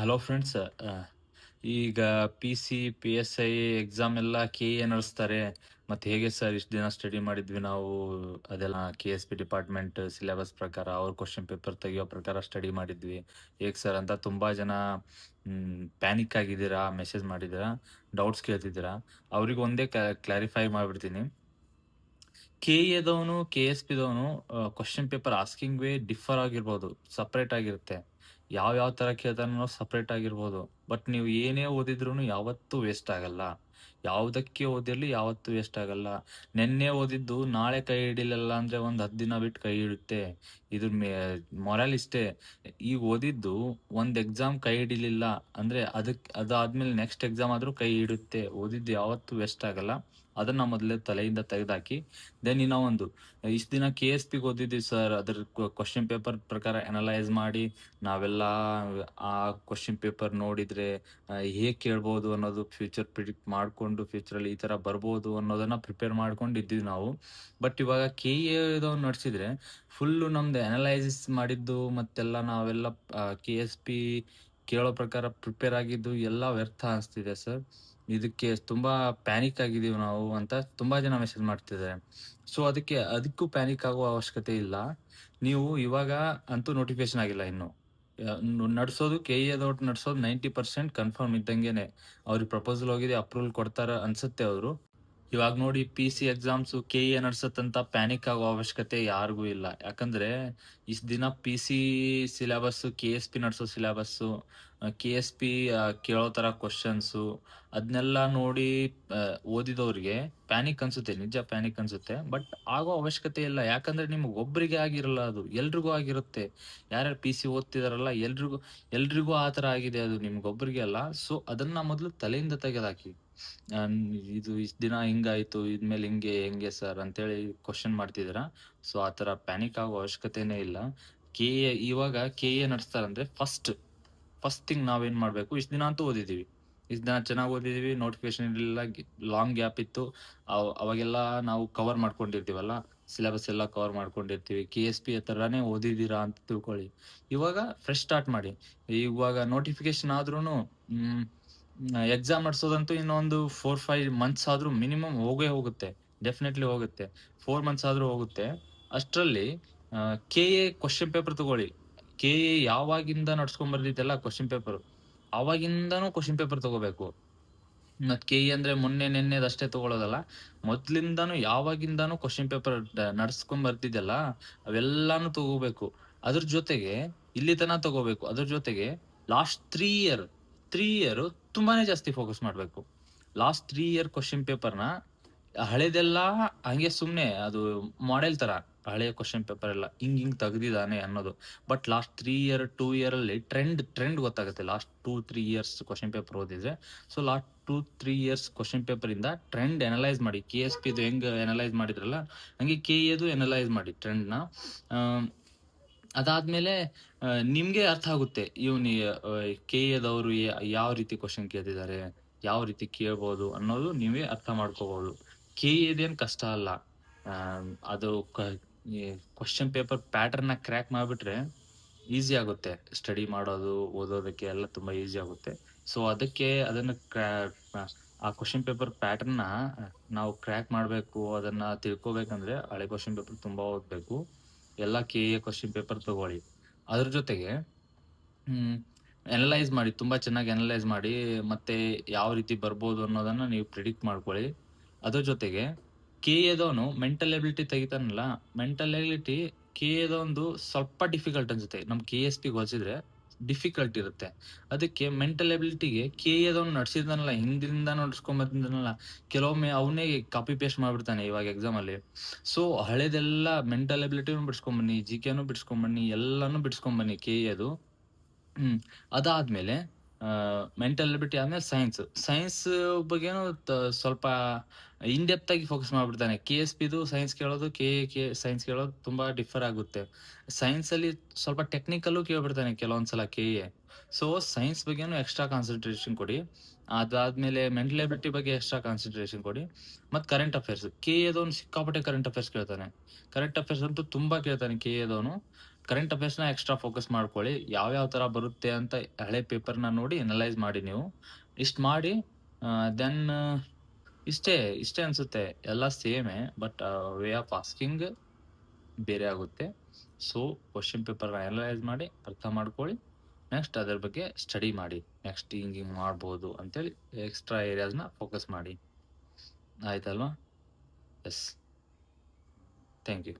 Hello friends ಈಗ P C P S I exam ಎಲ್ಲ K A ನಡೆಸ್ತಾರೆ. ಮತ್ತೆ ಹೇಗೆ ಸರ್ ಇಷ್ಟು ದಿನ ಸ್ಟಡಿ ಮಾಡಿದ್ವಿ ನಾವು? ಅದೆಲ್ಲ K S P department syllabus ಪ್ರಕಾರ, ಅವ್ರ ಕ್ವಶನ್ ಪೇಪರ್ ತೆಗಿಯೋ ಪ್ರಕಾರ ಸ್ಟಡಿ ಮಾಡಿದ್ವಿ. ಹೇಗೆ ಸರ್ ಅಂತ ತುಂಬಾ ಜನ ಪ್ಯಾನಿಕ್ ಆಗಿದ್ದೀರಾ? ಮೆಸೇಜ್ ಮಾಡಿದ್ದೀರಾ? ಡೌಟ್ಸ್ ಕೇಳ್ತಿದ್ದೀರಾ? ಅವ್ರಿಗೆ ಒಂದೇ ಕ್ಲಾರಿಫೈ ಮಾಡಿಬಿಡ್ತೀನಿ. ಕೆ ಎದವನು K S ಪಿದವನು question paper asking way differ ಆಗಿರ್ಬೋದು ಸಪ್ರೇಟ್ ಆಗಿರುತ್ತೆ. ಯಾವ ಯಾವ ತರ ಕೇಳ್ತಾನೋ ಸಪ್ರೇಟ್ ಆಗಿರ್ಬೋದು. ಬಟ್ ನೀವು ಏನೇ ಓದಿದ್ರು ಯಾವತ್ತೂ ವೇಸ್ಟ್ ಆಗಲ್ಲ. ಯಾವುದಕ್ಕೆ ಓದಿರ್ಲಿ, ಯಾವತ್ತೂ ವೇಸ್ಟ್ ಆಗಲ್ಲ. ನೆನ್ನೆ ಓದಿದ್ದು ನಾಳೆ ಕೈ ಹಿಡಿಲಿಲ್ಲ ಅಂದ್ರೆ ಒಂದ್ ಹತ್ತು ದಿನ ಬಿಟ್ಟು ಕೈ ಹಿಡುತ್ತೆ. ಇದ್ರ ಮೊರಲ್ ಇಷ್ಟೇ. ಈಗ ಓದಿದ್ದು ಒಂದ್ ಎಕ್ಸಾಮ್ ಕೈ ಹಿಡಿಲಿಲ್ಲ ಅಂದ್ರೆ ಅದಕ್, ಅದಾದ್ಮೇಲೆ ನೆಕ್ಸ್ಟ್ ಎಕ್ಸಾಮ್ ಆದ್ರೂ ಕೈ ಹಿಡುತ್ತೆ. ಓದಿದ್ದು ಯಾವತ್ತೂ ವೇಸ್ಟ್ ಆಗಲ್ಲ. ಅದನ್ನ ಮೊದಲೇ ತಲೆಯಿಂದ ತೆಗೆದಾಕಿ ದೆನ್ ಇನ್ನ ಒಂದು, ಇಷ್ಟ ದಿನ ಕೆ ಎಸ್ ಪಿಗೆ ಓದಿದ್ವಿ ಸರ್ ಅದ್ರ ಕ್ವಶನ್ ಪೇಪರ್ ಪ್ರಕಾರ ಅನಲೈಸ್ ಮಾಡಿ, ನಾವೆಲ್ಲ ಆ ಕ್ವಶನ್ ಪೇಪರ್ ನೋಡಿದ್ರೆ ಹೇಗೆ ಕೇಳ್ಬೋದು ಅನ್ನೋದು ಫ್ಯೂಚರ್ ಪ್ರಿಡಿಕ್ಟ್ ಮಾಡ್ಕೊಂಡು ಫ್ಯೂಚರಲ್ಲಿ ಈ ಥರ ಬರ್ಬೋದು ಅನ್ನೋದನ್ನ ಪ್ರಿಪೇರ್ ಮಾಡ್ಕೊಂಡು ಇದ್ದೀವಿ ನಾವು. ಬಟ್ ಇವಾಗ ಕೆ ಎ ನಡೆಸಿದ್ರೆ ಫುಲ್ಲು ನಮ್ದು ಅನಲೈಸಿಸ್ ಮಾಡಿದ್ದು ಮತ್ತೆಲ್ಲ ನಾವೆಲ್ಲ ಕೆ ಎಸ್ ಪಿ ಕೇಳೋ ಪ್ರಕಾರ ಪ್ರಿಪೇರ್ ಆಗಿದ್ದು ಎಲ್ಲ ವ್ಯರ್ಥ ಅನಿಸ್ತಿದೆ ಸರ್ ಇದಕ್ಕೆ ತುಂಬಾ ಪ್ಯಾನಿಕ್ ಆಗಿದ್ದೀವಿ ನಾವು ಅಂತ ತುಂಬಾ ಜನ ಮೆಸೇಜ್ ಮಾಡ್ತಿದ್ದಾರೆ. ಸೊ ಅದಕ್ಕೆ, ಅದಕ್ಕೂ ಪ್ಯಾನಿಕ್ ಆಗುವ ಅವಶ್ಯಕತೆ ಇಲ್ಲ. ನೀವು ಇವಾಗ ಅಂತೂ ನೋಟಿಫಿಕೇಶನ್ ಆಗಿಲ್ಲ ಇನ್ನು. ನಡ್ಸೋದು ಕೆ ಎ ನಡೆಸೋದು ನೈಂಟಿ ಪರ್ಸೆಂಟ್ ಕನ್ಫರ್ಮ್ ಇದ್ದಂಗೆನೆ. ಅವ್ರಿಗೆ ಪ್ರಪೋಸಲ್ ಹೋಗಿದೆ ಅಪ್ರೂವಲ್ ಕೊಡ್ತಾರ ಅನ್ಸುತ್ತೆ ಅವರು. ಇವಾಗ ನೋಡಿ P C exams K A ನಡ್ಸತ್ತಂತ panic ಆಗೋ ಅವಶ್ಯಕತೆ ಯಾರಿಗೂ ಇಲ್ಲ. ಯಾಕಂದ್ರೆ ಇಷ್ಟ ದಿನ P C syllabus K S P ನಡ್ಸೋ syllabus K S P ಕೇಳೋ ತರ ಕ್ವಶನ್ಸು ಅದನ್ನೆಲ್ಲ ನೋಡಿ ಓದಿದವ್ರಿಗೆ ಪ್ಯಾನಿಕ್ ಅನ್ಸುತ್ತೆ, ನಿಜ ಪ್ಯಾನಿಕ್ ಅನ್ಸುತ್ತೆ. ಬಟ್ ಆಗೋ ಅವಶ್ಯಕತೆ ಇಲ್ಲ. ಯಾಕಂದ್ರೆ ನಿಮ್ಗೆ ಒಬ್ಬರಿಗೆ ಆಗಿರಲ್ಲ ಅದು. ಎಲ್ರಿಗೂ ಆಗಿರುತ್ತೆ. ಯಾರ್ಯಾರು ಪಿ ಸಿ ಓದ್ತಿದಾರಲ್ಲ, ಎಲ್ರಿಗೂ ಎಲ್ರಿಗೂ ಆ ತರ ಆಗಿದೆ ಅದು. ನಿಮ್ಗೊಬ್ಬರಿಗೆ ಅಲ್ಲ. ಸೊ ಅದನ್ನ ಮೊದಲು ತಲೆಯಿಂದ ತೆಗೆದಾಕಿ. ಇದು ಇಷ್ಟ ದಿನ ಹಿಂಗಾಯ್ತು, ಇದ್ಮೇಲೆ ಹಿಂಗೆ, ಹೆಂಗೆ ಸರ್ ಅಂತೇಳಿ ಕ್ವಶನ್ ಮಾಡ್ತಿದ್ದೀರಾ ಸೊ ಆತರ ಪ್ಯಾನಿಕ್ ಆಗೋ ಅವಶ್ಯಕತೆನೇ ಇಲ್ಲ. ಕೆ ಎ, ಇವಾಗ ಕೆ ಎ ನಡೆಸ್ತಾರಂದ್ರೆ ಫಸ್ಟ್ ಫಸ್ಟ್ ಥಿಂಗ್ ನಾವೇನ್ ಮಾಡ್ಬೇಕು? ಇಷ್ಟ ದಿನ ಅಂತೂ ಓದಿದೀವಿ ಇಷ್ಟ ದಿನ ಚೆನ್ನಾಗಿ ಓದಿದೀವಿ ನೋಟಿಫಿಕೇಶನ್ ಇರಲಿಲ್ಲ ಲಾಂಗ್ ಗ್ಯಾಪ್ ಇತ್ತು. ಅವಾಗೆಲ್ಲ ನಾವು ಕವರ್ ಮಾಡ್ಕೊಂಡಿರ್ತೀವಲ್ಲ ಸಿಲೆಬಸ್ ಎಲ್ಲ ಕವರ್ ಮಾಡ್ಕೊಂಡಿರ್ತೀವಿ. ಕೆ ಎಸ್ ಪಿ ತರಾನೇ ಓದಿದ್ದೀರಾ ಅಂತ ತಿಳ್ಕೊಳ್ಳಿ. ಇವಾಗ ಫ್ರೆಶ್ ಸ್ಟಾರ್ಟ್ ಮಾಡಿ. ಇವಾಗ ನೋಟಿಫಿಕೇಶನ್ ಆದ್ರೂನು, ಹ್ಮ್ ಎಕ್ಸಾಮ್ ನಡೆಸೋದಂತೂ ಇನ್ನೊಂದು ಫೋರ್ ಫೈವ್ ಮಂತ್ಸ್ ಆದ್ರೂ ಮಿನಿಮಮ್ ಹೋಗೇ ಹೋಗುತ್ತೆ. ಡೆಫಿನೆಟ್ಲಿ ಹೋಗುತ್ತೆ. ಫೋರ್ ಮಂತ್ಸ್ ಆದ್ರೂ ಹೋಗುತ್ತೆ. ಅಷ್ಟರಲ್ಲಿ ಕೆ ಎ ಕ್ವಶನ್ ಪೇಪರ್ ತಗೊಳ್ಳಿ. ಕೆ ಎ ಯಾವಾಗಿಂದ ನಡ್ಸ್ಕೊಂಡ್ ಬರ್ದಿದ್ದೆಲ್ಲ ಕ್ವಶನ್ ಪೇಪರ್ ಅವಾಗಿಂದಾನು ಕ್ವಶನ್ ಪೇಪರ್ ತಗೋಬೇಕು. ಮತ್ತೆ ಕೆ ಇ ಅಂದ್ರೆ ಮೊನ್ನೆ ನೆನ್ನೆದಷ್ಟೇ ಅಷ್ಟೇ ತಗೊಳ್ಳೋದಲ್ಲ ಮೊದ್ಲಿಂದಾನು ಯಾವಾಗಿಂದಾನು ಕ್ವಶನ್ ಪೇಪರ್ ನಡ್ಸ್ಕೊಂಡ್ ಬರ್ತಿದ್ದಲ್ಲ ಅವೆಲ್ಲಾನು ತಗೋಬೇಕು. ಅದ್ರ ಜೊತೆಗೆ, ಇಲ್ಲಿ ತನ ತಗೋಬೇಕು. ಅದ್ರ ಜೊತೆಗೆ last three year three year ತುಂಬಾನೇ ಜಾಸ್ತಿ ಫೋಕಸ್ ಮಾಡಬೇಕು. ಲಾಸ್ಟ್ ತ್ರೀ ಇಯರ್ ಕ್ವಶನ್ ಪೇಪರ್ನ ಹಳೆದೆಲ್ಲ ಹಂಗೆ ಸುಮ್ಮನೆ ಅದು ಮಾಡೆಲ್ ತರ ಹಳೆಯ ಕ್ವಶನ್ ಪೇಪರ್ ಎಲ್ಲ ಹಿಂಗ್ ಹಿಂಗ್ ತೆಗ್ದಿದ್ದಾನೆ ಅನ್ನೋದು. But last three year two year ಅಲ್ಲಿ ಟ್ರೆಂಡ್ ಟ್ರೆಂಡ್ ಗೊತ್ತಾಗುತ್ತೆ. Last two three years question paper ಓದಿದ್ರೆ. So last two three years question paper ಇಂದ ಟ್ರೆಂಡ್ ಅನಲೈಸ್ ಮಾಡಿ. ಕೆ ಎಸ್ ಪಿ ಹೆಂಗ್ ಅನಲೈಸ್ ಮಾಡಿದ್ರಲ್ಲ, ಹಂಗೆ ಕೆ ಎದು ಅನಲೈಸ್ ಮಾಡಿ ಟ್ರೆಂಡ್ನ. ಅದಾದ್ಮೇಲೆ ನಿಮ್ಗೆ ಅರ್ಥ ಆಗುತ್ತೆ. ಇವನಿ ಕೆ ಎದವರು ಯಾವ ರೀತಿ ಕ್ವಶನ್ ಕೇಳ್ತಿದ್ದಾರೆ, ಯಾವ ರೀತಿ ಕೇಳ್ಬೋದು ಅನ್ನೋದು ನೀವೇ ಅರ್ಥ ಮಾಡ್ಕೋಬಹುದು ಕೆ ಎದೇನ್ ಕಷ್ಟ ಅಲ್ಲ. ಅದು ಕ್ವಶನ್ ಪೇಪರ್ ಪ್ಯಾಟರ್ನ್ ಕ್ರ್ಯಾಕ್ ಮಾಡಿಬಿಟ್ರೆ ಈಸಿ ಆಗುತ್ತೆ. ಸ್ಟಡಿ ಮಾಡೋದು, ಓದೋದಕ್ಕೆ ಎಲ್ಲ ತುಂಬಾ ಈಸಿ ಆಗುತ್ತೆ. ಸೊ ಅದಕ್ಕೆ ಅದನ್ನ ಆ ಕ್ವಶನ್ ಪೇಪರ್ ಪ್ಯಾಟರ್ನ್ ನಾವು ಕ್ರ್ಯಾಕ್ ಮಾಡಬೇಕು, ಅದನ್ನ ತಿಳ್ಕೊಬೇಕಂದ್ರೆ ಹಳೆ ಕ್ವಶನ್ ಪೇಪರ್ ತುಂಬಾ ಓದ್ಬೇಕು. ಎಲ್ಲ ಕೆ ಎ ಕ್ವಶನ್ ಪೇಪರ್ ತಗೊಳ್ಳಿ. ಅದ್ರ ಜೊತೆಗೆ ಅನಲೈಸ್ ಮಾಡಿ, ತುಂಬಾ ಚೆನ್ನಾಗಿ ಅನಲೈಸ್ ಮಾಡಿ, ಮತ್ತೆ ಯಾವ ರೀತಿ ಬರ್ಬೋದು ಅನ್ನೋದನ್ನ ನೀವು ಪ್ರಿಡಿಕ್ಟ್ ಮಾಡ್ಕೊಳ್ಳಿ. ಅದ್ರ ಜೊತೆಗೆ ಕೆ ಎದವನು ಮೆಂಟಲ್ ಎಬಿಲಿಟಿ ತೆಗಿತಾನಲ್ಲ ಮೆಂಟಲ್ ಎಬಿಲಿಟಿ ಕೆ ಎದೊಂದು ಸ್ವಲ್ಪ ಡಿಫಿಕಲ್ಟ್ ಅನ್ಸುತ್ತೆ. ನಮ್ ಕೆ ಎಸ್ ಪಿ ಹೋಲಿಸಿದ್ರೆ ಡಿಫಿಕಲ್ಟ್ ಇರುತ್ತೆ. ಅದಕ್ಕೆ ಮೆಂಟಲ್ ಎಬಿಲಿಟಿಗೆ ಕೆ ಅದವ್ನು ಹಿಂದಿಂದ ನಡ್ಸ್ಕೊಂಡ್ ನಡ್ಸ್ಕೊಂಬಂದಿದ್ದಾನಲ್ಲ ಕೆಲವೊಮ್ಮೆ ಅವನೇ ಕಾಪಿ ಪೇಸ್ಟ್ ಮಾಡ್ಬಿಡ್ತಾನೆ ಇವಾಗ ಎಕ್ಸಾಮ್ ಅಲ್ಲಿ. ಸೊ ಹಳೆದೆಲ್ಲ ಮೆಂಟಲ್ ಎಬಿಲಿಟಿನೂ ಬಿಡ್ಸ್ಕೊಂಬನ್ನಿ ಜಿ ಕೆನೂ ಬಿಡ್ಸ್ಕೊಂಬನ್ನಿ, ಎಲ್ಲಾನು ಬಿಡ್ಸ್ಕೊಂಬನ್ನಿ ಕೆ ಅದು ಹ್ಮ್, ಅದಾದ್ಮೇಲೆ ಮೆಂಟಲ್ ಎಬಿಲಿಟಿ ಆದ್ಮೇಲೆ ಸೈನ್ಸ್ ಸೈನ್ಸ್ ಬಗ್ಗೆನು ಸ್ವಲ್ಪ ಇನ್ ಡೆಪ್ತ್ ಆಗಿ ಫೋಕಸ್ ಮಾಡ್ಬಿಡ್ತಾನೆ. ಕೆ ಎಸ್ ಪಿದು ಸೈನ್ಸ್ ಕೇಳೋದು ಕೆ ಕೆ ಸೈನ್ಸ್ ಕೇಳೋದು ತುಂಬಾ ಡಿಫರ್ ಆಗುತ್ತೆ. ಸೈನ್ಸ್ ಅಲ್ಲಿ ಸ್ವಲ್ಪ ಟೆಕ್ನಿಕಲ್ಲು ಕೇಳ್ಬಿಡ್ತಾನೆ ಕೆಲವೊಂದ್ಸಲ ಕೆ ಎ ಸೊ ಸೈನ್ಸ್ ಬಗ್ಗೆನು ಎಕ್ಸ್ಟ್ರಾ ಕಾನ್ಸಂಟ್ರೇಷನ್ ಕೊಡಿ. ಅದಾದ್ಮೇಲೆ ಮೆಂಟಲ್ ಎಬಿಲಿಟಿ ಬಗ್ಗೆ ಎಕ್ಸ್ಟ್ರಾ ಕಾನ್ಸಂಟ್ರೇಷನ್ ಕೊಡಿ. ಮತ್ ಕರೆಂಟ್ ಅಫೇರ್ಸ್ ಕೆ ಎದವನು ಸಿಕ್ಕಾಪಟ್ಟೆ ಕರೆಂಟ್ ಅಫೇರ್ಸ್ ಕೇಳ್ತಾನೆ. ಕರೆಂಟ್ ಅಫೇರ್ಸ್ ಅಂತೂ ತುಂಬಾ ಕೇಳ್ತಾನೆ ಕೆ ಎದವನು ಕರೆಂಟ್ ಅಫೇರ್ಸ್‌ನ ಎಕ್ಸ್ಟ್ರಾ ಫೋಕಸ್ ಮಾಡ್ಕೊಳ್ಳಿ. ಯಾವ್ಯಾವ ಥರ ಬರುತ್ತೆ ಅಂತ ಹಳೆ ಪೇಪರ್‌ನ ನೋಡಿ ಅನಲೈಸ್ ಮಾಡಿ ನೀವು. ಇಷ್ಟು ಮಾಡಿ ದೆನ್ ಇಷ್ಟೇ, ಇಷ್ಟೇ ಅನ್ಸುತ್ತೆ. ಎಲ್ಲ ಸೇಮೇ ಬಟ್ ವೇ ಆಫ್ ಆಸ್ಕಿಂಗ್ ಬೇರೆ ಆಗುತ್ತೆ. ಸೊ, ಕ್ವೆಶ್ಚನ್ ಪೇಪರ್‌ನ ಅನಲೈಸ್ ಮಾಡಿ ಅರ್ಥ ಮಾಡ್ಕೊಳ್ಳಿ. ನೆಕ್ಸ್ಟ್ ಅದ್ರ ಬಗ್ಗೆ ಸ್ಟಡಿ ಮಾಡಿ. ನೆಕ್ಸ್ಟ್ ಹಿಂಗ್ ಹಿಂಗ್ ಮಾಡ್ಬೋದು ಅಂತೇಳಿ ಎಕ್ಸ್ಟ್ರಾ ಏರಿಯಾಸ್‌ನ ಫೋಕಸ್ ಮಾಡಿ. ಆಯ್ತಲ್ವಾ? ಎಸ್. Thank you.